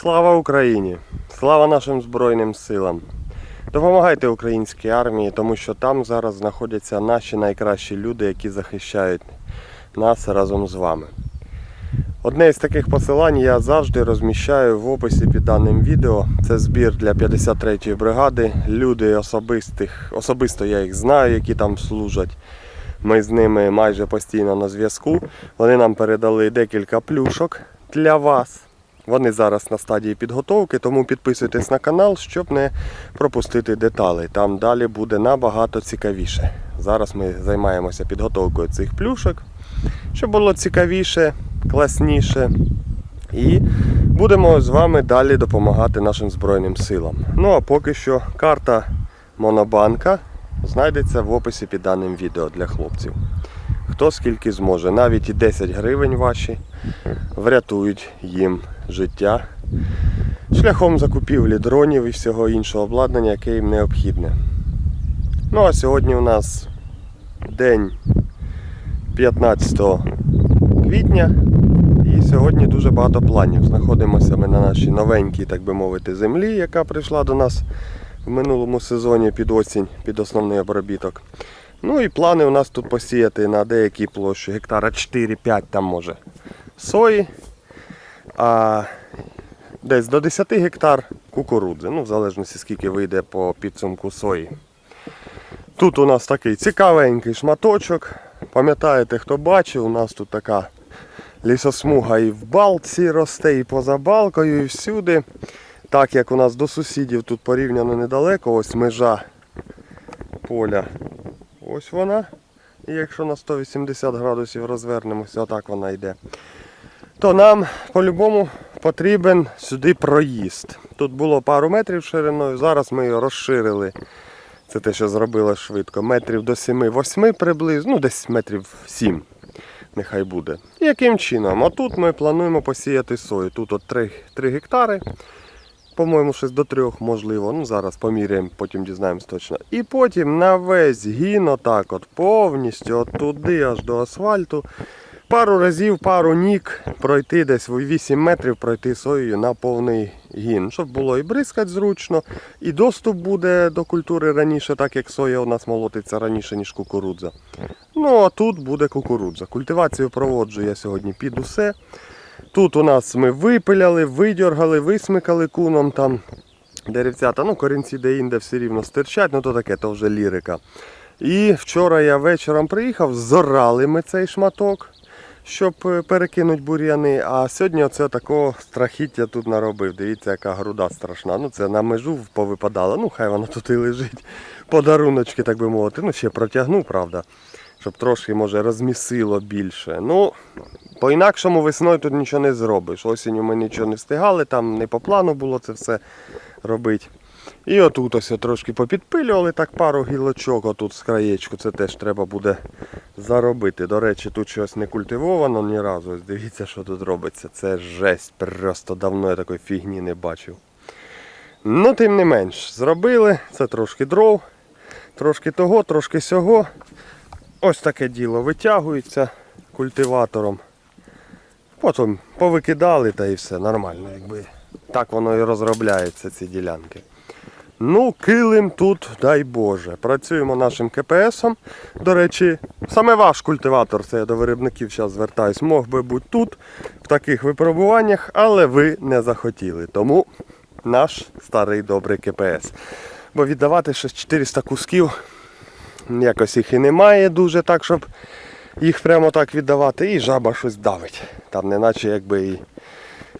Слава Україні! Слава нашим Збройним силам! Допомагайте українській армії, тому що там зараз знаходяться наші найкращі люди, які захищають нас разом з вами. Одне із таких посилань я завжди розміщаю в описі під даним відео. Це збір для 53-ї бригади. Люди особистих, особисто я їх знаю, які там служать. Ми з ними майже постійно на зв'язку. Вони нам передали декілька плюшок для вас. Вони зараз на стадії підготовки, тому підписуйтесь на канал, щоб не пропустити деталей. Там далі буде набагато цікавіше. Зараз ми займаємося підготовкою цих плюшок, щоб було цікавіше, класніше. І будемо з вами далі допомагати нашим Збройним силам. Ну а поки що карта Монобанка знайдеться в описі під даним відео для хлопців. Хто скільки зможе, навіть і 10 гривень ваші врятують їм життя шляхом закупівлі дронів і всього іншого обладнання, яке їм необхідне. Ну а сьогодні у нас день 15 квітня. І сьогодні дуже багато планів. Знаходимося ми на нашій новенькій, так би мовити, землі, яка прийшла до нас в минулому сезоні під осінь, під основний обробіток. Ну і плани у нас тут посіяти на деякій площі, гектара 4-5 там може сої, а десь до 10 гектар кукурудзи, ну в залежності скільки вийде по підсумку сої. Тут у нас такий цікавенький шматочок. Пам'ятаєте, хто бачив, у нас тут така лісосмуга і в балці росте, і поза балкою, і всюди. Так як у нас до сусідів тут порівняно недалеко, ось межа поля. Ось вона. І якщо на 180 градусів розвернемося, отак вона йде. То нам по-любому потрібен сюди проїзд. Тут було пару метрів шириною, зараз ми його розширили. Це те, що зробили швидко. Метрів до 7-8 приблизно, ну десь метрів 7 нехай буде. Яким чином? А тут ми плануємо посіяти сою. Тут от 3, 3 гектари. По-моєму, щось до трьох можливо. Ну зараз поміряємо, потім дізнаємось точно. І потім на весь гін, отак от повністю от туди аж до асфальту. Пару разів, пару нік пройти десь 8 метрів пройти соєю на повний гін, щоб було і бризкати зручно, і доступ буде до культури раніше, так як соя у нас молотиться раніше, ніж кукурудза. Ну а тут буде кукурудза. Культивацію проводжу я сьогодні під усе. Тут у нас ми випиляли, видьоргали, висмикали куном там деревцята. Ну, корінці де-інде все рівно стирчать, ну то таке, то вже лірика. І вчора я вечором приїхав, зорали ми цей шматок, щоб е, перекинути бур'яни. А сьогодні оце такого страхіття тут наробив. Дивіться, яка груда страшна. Ну це на межу повипадало. Ну, хай вона тут і лежить. Подаруночки, так би мовити. Ну, ще протягну, правда. Щоб трошки, може, розмісило більше. Ну, по-інакшому весною тут нічого не зробиш. Осінню ми нічого не встигали, там не по плану було це все робити. І отут ось трошки попідпилювали так пару гілочок отут з краєчку. Це теж треба буде заробити. До речі, тут щось не культивовано ні разу. Ось дивіться, що тут робиться. Це жесть. Просто давно я такої фігні не бачив. Ну, тим не менш, зробили. Це трошки дров, трошки того, трошки сього. Ось таке діло витягується культиватором. Потім повикидали та і все нормально, якби. Так воно і розробляється, ці ділянки. Ну, килим тут, дай Боже. Працюємо нашим КПСом. До речі, саме ваш культиватор, це я до виробників зараз звертаюсь, мог би бути тут, в таких випробуваннях, але ви не захотіли. Тому наш старий добрий КПС. Бо віддавати щось 400 кусків, якось їх і немає дуже так, щоб їх прямо так віддавати, і жаба щось давить. Там неначе якби і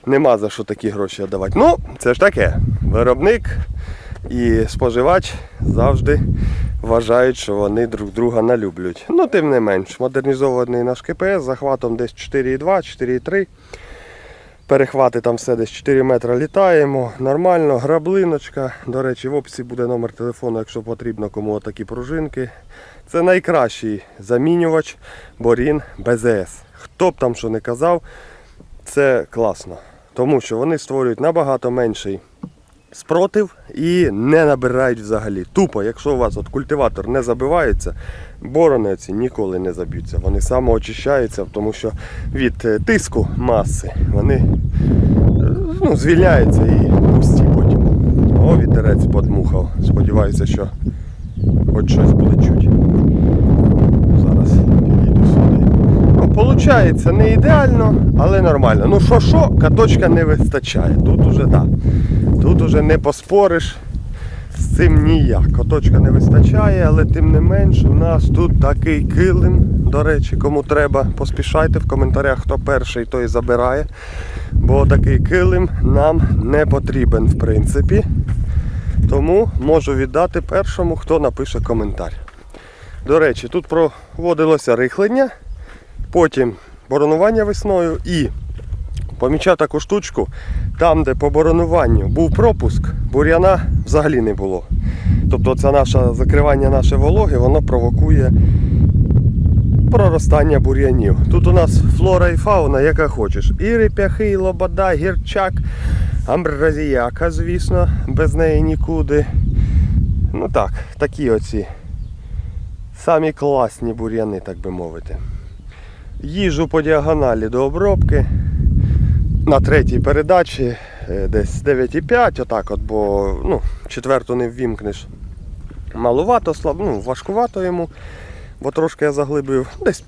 нема за що такі гроші віддавати. Ну, це ж таке. Виробник і споживач завжди вважають, що вони друг друга налюблюють. Ну, тим не менш, модернізований наш КПС захватом десь 4,2, 4,3. Перехвати там все десь 4 метри літаємо. Нормально, граблиночка. До речі, в описі буде номер телефону, якщо потрібно кому такі пружинки. Це найкращий замінювач Борін БЗС. Хто б там що не казав, це класно. Тому що вони створюють набагато менший спротив і не набирають взагалі. Тупо, якщо у вас от культиватор не забивається, борони ці ніколи не заб'ються. Вони самоочищаються, тому що від е, тиску маси вони е, ну, звільняються і пусті потім. О, вітерець подмухав. Сподіваюся, що хоч щось буде чути. Зараз підійду сюди. Ну, Получається не ідеально, але нормально. Ну що що, каточка не вистачає. Тут уже так. Тут уже не поспориш. З цим ніяк. Каточка не вистачає, але тим не менш у нас тут такий килим. До речі, кому треба, поспішайте в коментарях, хто перший, той забирає. Бо такий килим нам не потрібен, в принципі. Тому можу віддати першому, хто напише коментар. До речі, тут проводилося рихлення, потім боронування весною і помічав таку штучку, там, де по боронуванню був пропуск, бур'яна взагалі не було. Тобто це наше закривання нашої вологи, воно провокує проростання бур'янів. Тут у нас флора і фауна, яка хочеш. І реп'яхи, і лобода, гірчак, амбразіяка, звісно, без неї нікуди. Ну так, такі оці самі класні бур'яни, так би мовити. Їжу по діагоналі до обробки. На третій передачі е, десь 9,5, отак от, бо ну, четверту не ввімкнеш. Малувато, слаб, ну, важкувато йому, бо трошки я заглибив. Десь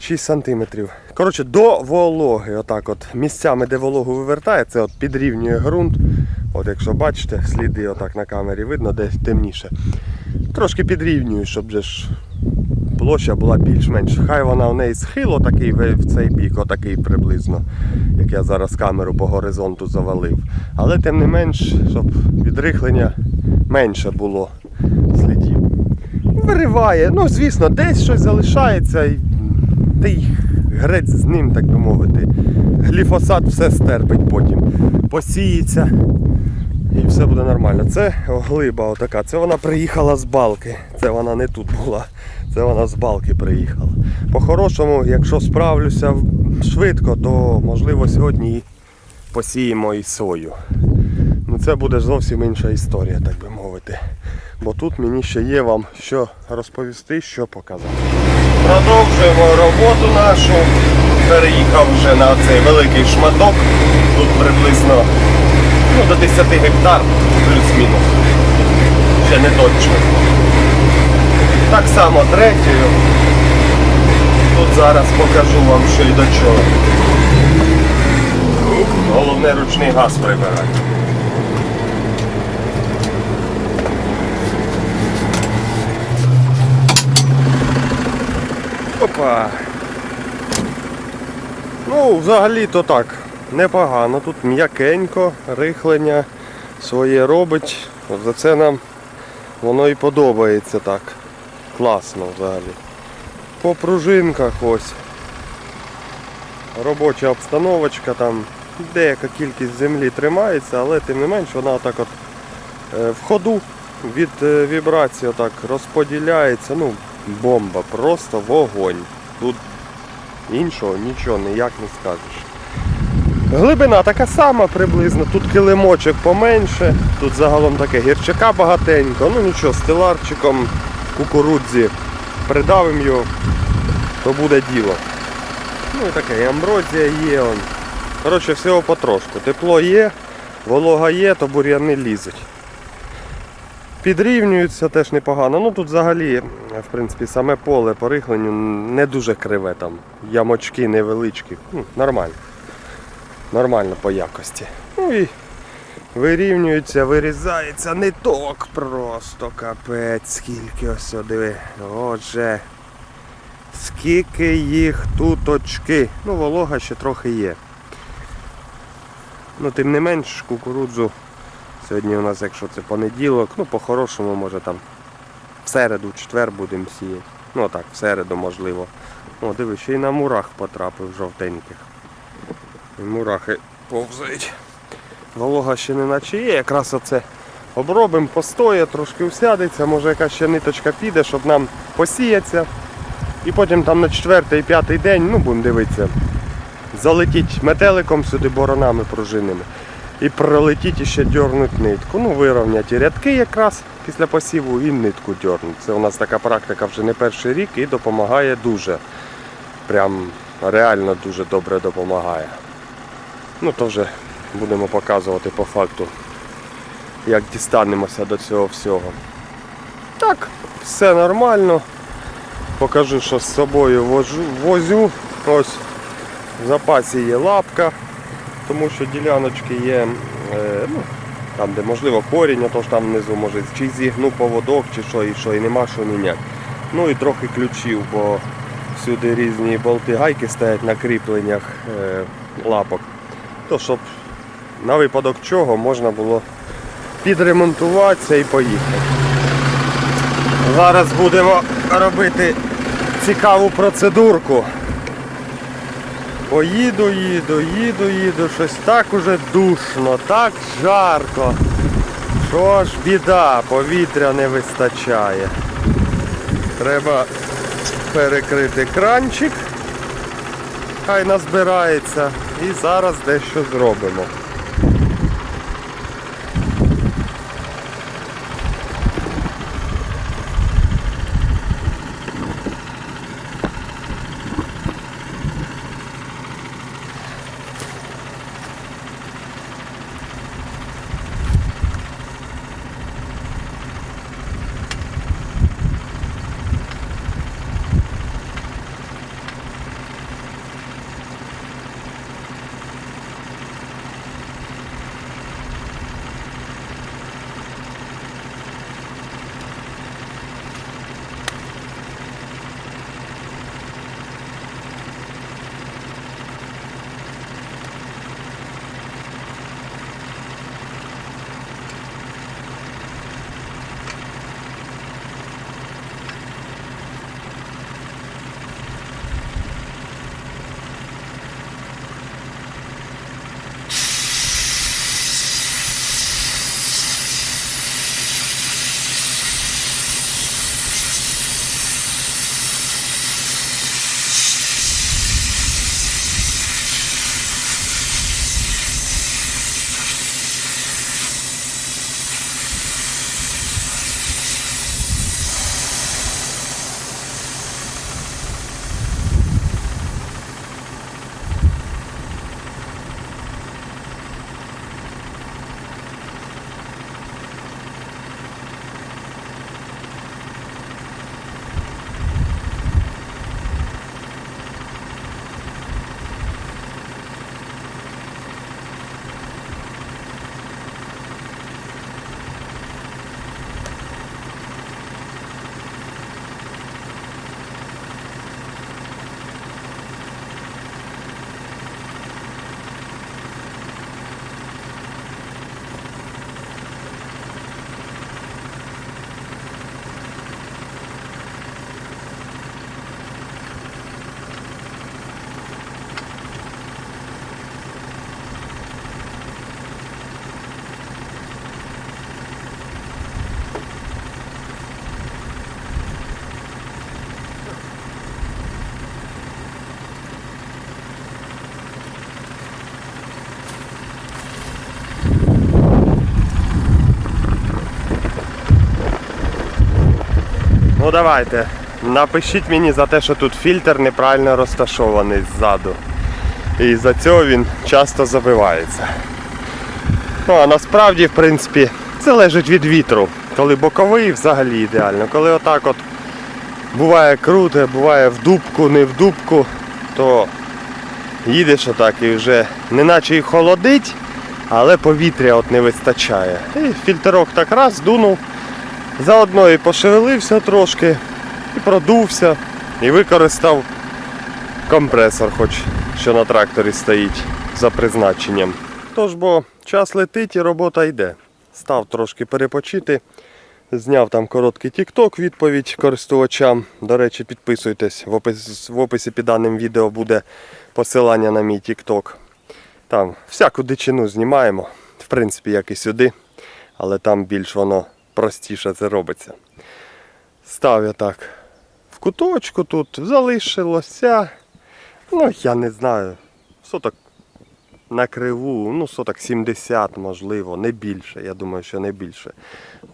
5-6 сантиметрів. Коротше, до вологи, отак от, місцями, де вологу вивертає, це от підрівнює ґрунт. От якщо бачите, сліди отак на камері видно, десь темніше. Трошки підрівнюю, щоб же ж площа була більш-менш. Хай вона у неї схило такий в в цей бік, отакий приблизно, як я зараз камеру по горизонту завалив. Але тим не менш, щоб відрихлення менше було слідів. Вириває, ну звісно, десь щось залишається і й грець з ним, так би мовити. Гліфосат все стерпить потім. Посіється і все буде нормально. Це глиба отака. Це вона приїхала з балки. Це вона не тут була. Це вона з балки приїхала. По-хорошому, якщо справлюся швидко, то можливо сьогодні і посіємо і сою. Ну це буде зовсім інша історія, так би мовити. Бо тут мені ще є вам що розповісти, що показати. Продовжуємо роботу нашу. Переїхав вже на цей великий шматок. Тут приблизно ну, до 10 гектар, плюс-мінус. Ще не точно. Так само третьою. Тут зараз покажу вам, що і до чого. Головне ручний газ прибирати. Опа. Ну, взагалі-то так, непогано. Тут м'якенько, рихлення своє робить. За це нам воно і подобається так. Класно взагалі. По пружинках ось. Робоча обстановочка там. Деяка кількість землі тримається, але тим не менш вона отак от е, в ходу від е, вібрації отак розподіляється. Ну, бомба, просто вогонь. Тут іншого нічого ніяк не скажеш. Глибина така сама приблизно, тут килимочок поменше, тут загалом таке гірчака багатенько, ну нічого, з кукурудзі придавим його, то буде діло. Ну і таке, і амброзія є. Он. Коротше, всього потрошку. Тепло є, волога є, то бур'яни лізуть. Підрівнюються теж непогано. Ну тут взагалі, в принципі, саме поле по рихленню не дуже криве там. Ямочки невеличкі. Ну, нормально. Нормально по якості. Ну і вирівнюється, вирізається ниток просто капець, скільки ось диви. Отже. Скільки їх тут очки. Ну, волога ще трохи є. Ну, тим не менш, кукурудзу Сьогодні у нас, якщо це понеділок, ну по-хорошому може там в середу, в четвер будемо сіяти. Ну так, в середу можливо. О, диви, ще й на мурах потрапив жовтеньких. І мурахи повзають. Волога ще не наче є, якраз оце обробимо, постоє, трошки всядеться, може якась ще ниточка піде, щоб нам посіятися. І потім там на четвертий і п'ятий день, ну будемо дивитися, залетіть метеликом сюди боронами пружинними і пролетіть і ще дьорнуть нитку. Ну, вирівняті рядки якраз після посіву і нитку дьорнуть. Це у нас така практика вже не перший рік і допомагає дуже. Прям реально дуже добре допомагає. Ну то вже будемо показувати по факту, як дістанемося до цього всього. Так, все нормально. Покажу, що з собою вожу, возю. Ось в запасі є лапка, тому що діляночки є, е, ну, там де можливо корінь, а там внизу може чи зігну поводок, чи що, і що, і нема що міняти. Ну і трохи ключів, бо всюди різні болти гайки стоять на кріпленнях е, лапок. То щоб на випадок чого можна було підремонтуватися і поїхати. Зараз будемо робити цікаву процедурку. Поїду, їду, їду, їду, щось так уже душно, так жарко. Що ж біда, повітря не вистачає. Треба перекрити кранчик, хай назбирається і зараз дещо зробимо. Ну давайте, напишіть мені за те, що тут фільтр неправильно розташований ззаду. І за цього він часто забивається. Ну а насправді, в принципі, залежить від вітру. Коли боковий взагалі ідеально. Коли отак от буває круте, буває в дубку, не в дубку, то їдеш отак і вже неначе і холодить, але повітря от не вистачає. І фільтрок так раз дунув, заодно і пошевелився трошки, і продувся, і використав компресор, хоч що на тракторі стоїть за призначенням. Тож бо час летить і робота йде. Став трошки перепочити. Зняв там короткий тік-ток відповідь користувачам. До речі, підписуйтесь. В описі, в описі під даним відео буде посилання на мій тік-ток. Там всяку дичину знімаємо, в принципі, як і сюди, але там більш воно простіше це робиться. Став я так в куточку тут, залишилося. Ну, я не знаю, соток на криву, ну соток 70, можливо, не більше. Я думаю, що не більше.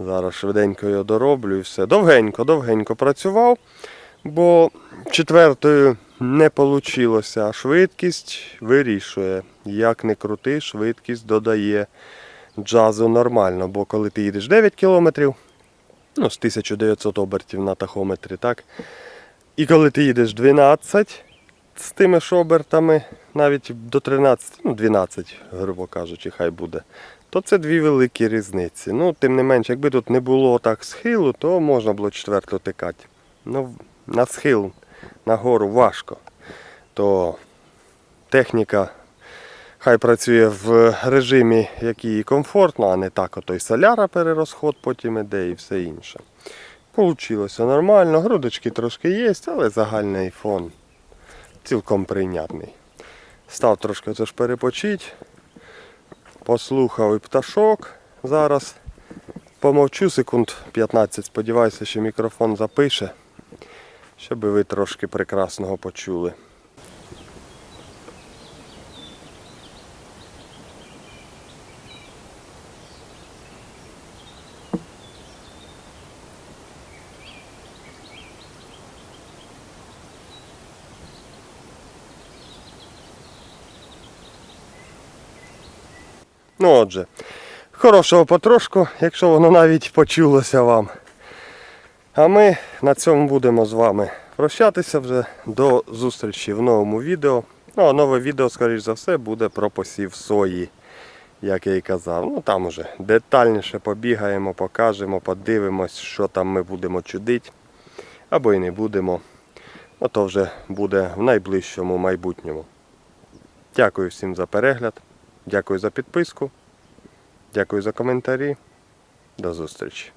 Зараз швиденько його дороблю і все. Довгенько, довгенько працював, бо четвертою не вийшло. Швидкість вирішує. Як не крути, швидкість додає джазу нормально, бо коли ти їдеш 9 кілометрів, ну, з 1900 обертів на тахометрі, так? І коли ти їдеш 12 з тими ж обертами, навіть до 13, ну 12, грубо кажучи, хай буде, то це дві великі різниці. Ну, тим не менш, якби тут не було так схилу, то можна було четверту тикати. Ну, на схил, на гору важко. То техніка хай працює в режимі, який комфортно, а не так ото й соляра перерозход потім іде і все інше. Получилося нормально, грудочки трошки є, але загальний фон цілком прийнятний. Став трошки це ж перепочить, послухав і пташок. Зараз помовчу секунд 15, сподіваюся, що мікрофон запише, щоб ви трошки прекрасного почули. Ну отже, хорошого потрошку, якщо воно навіть почулося вам. А ми на цьому будемо з вами прощатися вже до зустрічі в новому відео. Ну, а нове відео, скоріш за все, буде про посів сої, як я і казав. Ну там уже детальніше побігаємо, покажемо, подивимось, що там ми будемо чудити. Або і не будемо. Ну то вже буде в найближчому майбутньому. Дякую всім за перегляд. Дякую за підписку. Дякую за коментарі. До зустрічі.